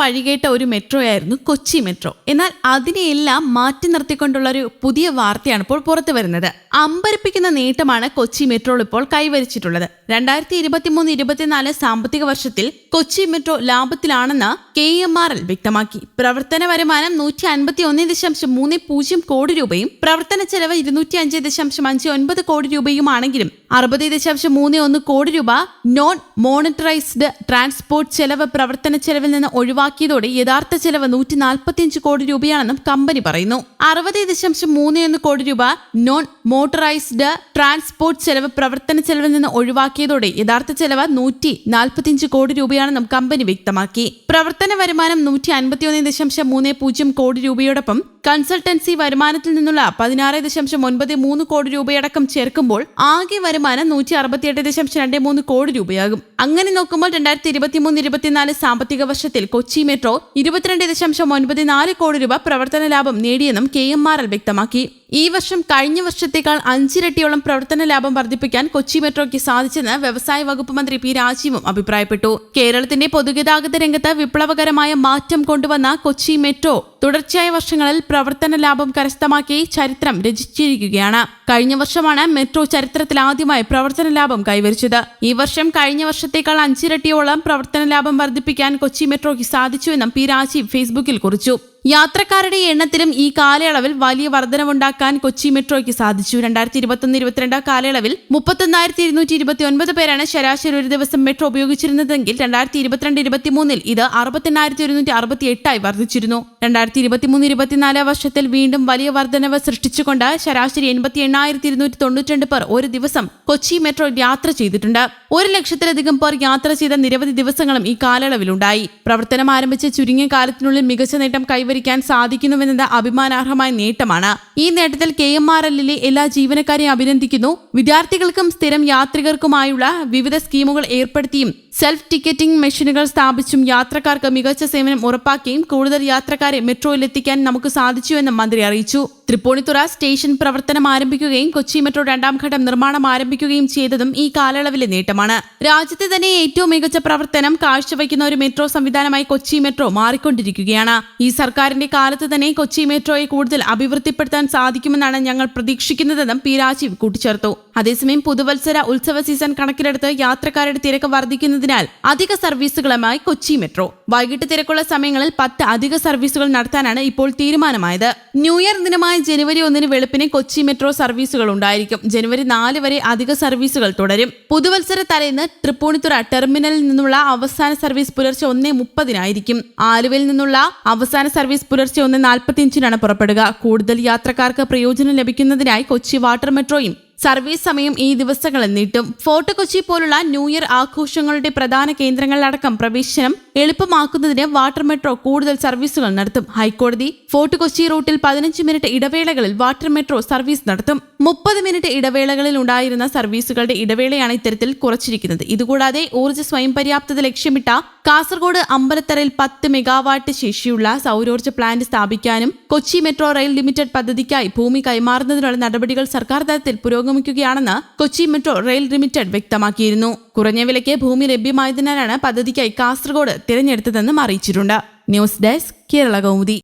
പഴികേട്ട ഒരു മെട്രോ ആയിരുന്നു കൊച്ചി മെട്രോ. എന്നാൽ അതിനെയെല്ലാം മാറ്റി നിർത്തിക്കൊണ്ടുള്ള ഒരു പുതിയ വാർത്തയാണ് ഇപ്പോൾ പുറത്തു വരുന്നത്. അമ്പരപ്പിക്കുന്ന നേട്ടമാണ് കൊച്ചി മെട്രോ ഇപ്പോൾ കൈവരിച്ചിട്ടുള്ളത്. രണ്ടായിരത്തി ഇരുപത്തിമൂന്ന് ഇരുപത്തിനാല് സാമ്പത്തിക വർഷത്തിൽ കൊച്ചി മെട്രോ ലാഭത്തിലാണെന്ന് കെ എം ആർ എൽ വ്യക്തമാക്കി. പ്രവർത്തന വരുമാനം നൂറ്റി അൻപത്തി ഒന്ന് ദശാംശം മൂന്ന് പൂജ്യം കോടി രൂപയും പ്രവർത്തന ചെലവ് ഇരുന്നൂറ്റി അഞ്ച് ദശാംശം അഞ്ച് ഒൻപത് കോടി രൂപയുമാണെങ്കിലും അറുപത് ദശാംശം മൂന്ന് ഒന്ന് കോടി രൂപ നോൺ മോണിറ്ററൈസ്ഡ് ട്രാൻസ്പോർട്ട് ചെലവ് പ്രവർത്തന ചെലവിൽ നിന്ന് ഒഴിവാക്കിയതോടെ യഥാർത്ഥ ചെലവ് നൂറ്റി നാൽപ്പത്തിയഞ്ച് കോടി രൂപയാണെന്നും കമ്പനി പറയുന്നു. അറുപത് ദശാംശം മൂന്ന് ഒന്ന് കോടി രൂപ നോൺ മോട്ടറൈസ്ഡ് ട്രാൻസ്പോർട്ട് ചെലവ് പ്രവർത്തന ചെലവിൽ നിന്ന് ഒഴിവാക്കിയതോടെ യഥാർത്ഥ ചെലവ് നൂറ്റി നാൽപ്പത്തിയഞ്ച് കോടി രൂപയാണെന്നും കമ്പനി വ്യക്തമാക്കി. പ്രവർത്തന വരുമാനം നൂറ്റി അൻപത്തിയൊന്ന് ദശാംശം മൂന്ന് പൂജ്യം കോടി രൂപയോടൊപ്പം കൺസൾട്ടൻസി വരുമാനത്തിൽ നിന്നുള്ള പതിനാറ് ദശാംശം ഒൻപത് മൂന്ന് കോടി രൂപയടക്കം ചേർക്കുമ്പോൾ ആകെ വരുമാനം നൂറ്റി അറുപത്തിയെട്ട് ദശാംശം രണ്ട് മൂന്ന് കോടി രൂപയാകും. അങ്ങനെ നോക്കുമ്പോൾ രണ്ടായിരത്തി ഇരുപത്തിമൂന്ന് ഇരുപത്തിനാല് സാമ്പത്തിക വർഷത്തിൽ കൊച്ചി മെട്രോ ഇരുപത്തിരണ്ട് ദശാംശം ഒൻപത് നാല് കോടി രൂപ പ്രവർത്തന ലാഭം നേടിയെന്നും കെ എം ആർ എൽ വ്യക്തമാക്കി. ഈ വർഷം കഴിഞ്ഞ വർഷത്തേക്കാൾ അഞ്ചിരട്ടിയോളം പ്രവർത്തന ലാഭം വർദ്ധിപ്പിക്കാൻ കൊച്ചി മെട്രോയ്ക്ക് സാധിച്ചെന്ന് വ്യവസായ വകുപ്പ് മന്ത്രി പി രാജീവും അഭിപ്രായപ്പെട്ടു. കേരളത്തിന്റെ പൊതുഗതാഗത രംഗത്ത് വിപ്ലവകരമായ മാറ്റം കൊണ്ടുവന്ന കൊച്ചി മെട്രോ തുടർച്ചയായ വർഷങ്ങളിൽ പ്രവർത്തന ലാഭം കരസ്ഥമാക്കി ചരിത്രം രചിച്ചിരിക്കുകയാണ്. കഴിഞ്ഞ വർഷമാണ് മെട്രോ ചരിത്രത്തിൽ ആദ്യമായി പ്രവർത്തന ലാഭം കൈവരിച്ചത്. ഈ വർഷം കഴിഞ്ഞ വർഷത്തേക്കാൾ അഞ്ചിരട്ടിയോളം പ്രവർത്തന ലാഭം വർദ്ധിപ്പിക്കാൻ കൊച്ചി മെട്രോയ്ക്ക് സാധിച്ചുവെന്നും പി രാജീവ് ഫേസ്ബുക്കിൽ കുറിച്ചു. യാത്രക്കാരുടെ എണ്ണത്തിലും ഈ കാലയളവിൽ വലിയ വർധനവുണ്ടാക്കാൻ കൊച്ചി മെട്രോയ്ക്ക് സാധിച്ചു. രണ്ടായിരത്തി ഇരുപത്തൊന്ന് ഇരുപത്തിരണ്ട് കാലയളവിൽ മുപ്പത്തൊന്നായിരത്തി ഇരുന്നൂറ്റി ഇരുപത്തി ഒൻപത് പേരാണ് ശരാശരി ഒരു ദിവസം മെട്രോ ഉപയോഗിച്ചിരുന്നതെങ്കിൽ രണ്ടായിരത്തി ഇരുപത്തിരണ്ട് ഇരുപത്തിമൂന്നിൽ ഇത് അറുപത്തെണ്ണായിരത്തി ഒരുന്നൂറ്റി അറുപത്തി എട്ടായി വർദ്ധിച്ചിരുന്നു. രണ്ടായിരത്തി ഇരുപത്തിമൂന്ന് ഇരുപത്തിനാല് വർഷത്തിൽ വീണ്ടും വലിയ വർധനവ് സൃഷ്ടിച്ചുകൊണ്ട് ശരാശരി എൺപത്തി എണ്ണായിരത്തി ഇരുന്നൂറ്റി തൊണ്ണൂറ്റിരണ്ട് പേർ ഒരു ദിവസം കൊച്ചി മെട്രോ യാത്ര ചെയ്തിട്ടുണ്ട്. ഒരു ലക്ഷത്തിലധികം പേർ യാത്ര ചെയ്ത നിരവധി ദിവസങ്ങളും ഈ കാലയളവിലുണ്ടായി. പ്രവർത്തനം ആരംഭിച്ച ചുരുങ്ങിയ കാലത്തിനുള്ളിൽ മികച്ച നേട്ടം കൈവരിക്കാൻ സാധിക്കുന്നുവെന്നത് അഭിമാനാർഹമായ നേട്ടമാണ്. ഈ നേട്ടത്തിൽ കെ എം ആർ എല്ലിലെ എല്ലാ ജീവനക്കാരെയും അഭിനന്ദിക്കുന്നു. വിദ്യാർത്ഥികൾക്കും സ്ഥിരം യാത്രികർക്കുമായുള്ള വിവിധ സ്കീമുകൾ ഏർപ്പെടുത്തിയും സെൽഫ് ടിക്കറ്റിംഗ് മെഷീനുകൾ സ്ഥാപിച്ചും യാത്രക്കാർക്ക് മികച്ച സേവനം ഉറപ്പാക്കിയും കൂടുതൽ യാത്രക്കാരെ മെട്രോയിൽ എത്തിക്കാൻ നമുക്ക് എന്ന് മന്ത്രി അറിയിച്ചു. തൃപ്പൂണിത്തുറ സ്റ്റേഷൻ പ്രവർത്തനം ആരംഭിക്കുകയും കൊച്ചി മെട്രോ രണ്ടാം ഘട്ടം നിർമ്മാണം ആരംഭിക്കുകയും ചെയ്തതും ഈ കാലയളവിലെ നേട്ടമാണ്. രാജ്യത്തെ തന്നെ ഏറ്റവും മികച്ച പ്രവർത്തനം കാഴ്ചവയ്ക്കുന്ന ഒരു മെട്രോ സംവിധാനമായി കൊച്ചി മെട്രോ മാറിക്കൊണ്ടിരിക്കുകയാണ്. ഈ സർക്കാരിന്റെ കാലത്ത് തന്നെ കൊച്ചി മെട്രോയെ കൂടുതൽ അഭിവൃദ്ധിപ്പെടുത്താൻ സാധിക്കുമെന്നാണ് ഞങ്ങൾ പ്രതീക്ഷിക്കുന്നതെന്നും പി രാജീവ് കൂട്ടിച്ചേർത്തു. അതേസമയം പുതുവത്സര ഉത്സവ സീസൺ കണക്കിലെടുത്ത് യാത്രക്കാരുടെ തിരക്ക് വർദ്ധിക്കുന്നതിനാൽ അധിക സർവീസുകളുമായി കൊച്ചി മെട്രോ. വൈകിട്ട് തിരക്കുള്ള സമയങ്ങളിൽ പത്ത് അധിക സർവീസുകൾ നടത്താനാണ് ഇപ്പോൾ തീരുമാനമായത്. ന്യൂ ഇയർ ദിനമായ ജനുവരി ഒന്നിന് വെളുപ്പിന് കൊച്ചി മെട്രോ സർവീസുകൾ ഉണ്ടായിരിക്കും. ജനുവരി നാല് വരെ അധിക സർവീസുകൾ തുടരും. പുതുവത്സര തലേന്ന് തൃപ്പൂണിത്തുറ ടെർമിനലിൽ നിന്നുള്ള അവസാന സർവീസ് പുലർച്ചെ ഒന്നേ മുപ്പതിനായിരിക്കും. ആലുവയിൽ നിന്നുള്ള അവസാന സർവീസ് പുലർച്ചെ ഒന്ന് നാൽപ്പത്തിയഞ്ചിനാണ് പുറപ്പെടുക. കൂടുതൽ യാത്രക്കാർക്ക് പ്രയോജനം ലഭിക്കുന്നതിനായി കൊച്ചി വാട്ടർ മെട്രോയും സർവീസ് സമയം ഈ ദിവസങ്ങളിൽ നീട്ടും. ഫോർട്ട് കൊച്ചി പോലുള്ള ന്യൂ ഇയർ ആഘോഷങ്ങളുടെ പ്രധാന കേന്ദ്രങ്ങളിലടക്കം പ്രവേശനം എളുപ്പമാക്കുന്നതിന് വാട്ടർ മെട്രോ കൂടുതൽ സർവീസുകൾ നടത്തും. ഹൈക്കോടതി ഫോർട്ട് കൊച്ചി റൂട്ടിൽ പതിനഞ്ച് മിനിറ്റ് ഇടവേളകളിൽ വാട്ടർ മെട്രോ സർവീസ് നടത്തും. മുപ്പത് മിനിറ്റ് ഇടവേളകളിൽ ഉണ്ടായിരുന്ന സർവീസുകളുടെ ഇടവേളയാണ് ഇത്തരത്തിൽ കുറച്ചിരിക്കുന്നത്. ഇതുകൂടാതെ ഊർജ സ്വയം പര്യാപ്തത ലക്ഷ്യമിട്ട കാസർഗോഡ് അമ്പലത്തറയിൽ പത്ത് മെഗാവാട്ട് ശേഷിയുള്ള സൗരോർജ പ്ലാന്റ് സ്ഥാപിക്കാനും കൊച്ചി മെട്രോ റെയിൽ ലിമിറ്റഡ് പദ്ധതിക്കായി ഭൂമി കൈമാറുന്നതിനുള്ള നടപടികൾ സർക്കാർ തലത്തിൽ പുരോഗമിക്കുകയാണെന്ന് കൊച്ചി മെട്രോ റെയിൽ ലിമിറ്റഡ് വ്യക്തമാക്കിയിരുന്നു. കുറഞ്ഞ വിലയ്ക്ക് ഭൂമി ലഭ്യമായതിനാലാണ് പദ്ധതിക്കായി കാസർഗോഡ് തിരഞ്ഞെടുത്തതെന്നും അറിയിച്ചിട്ടുണ്ട്. News desk Kerala Kaumudi.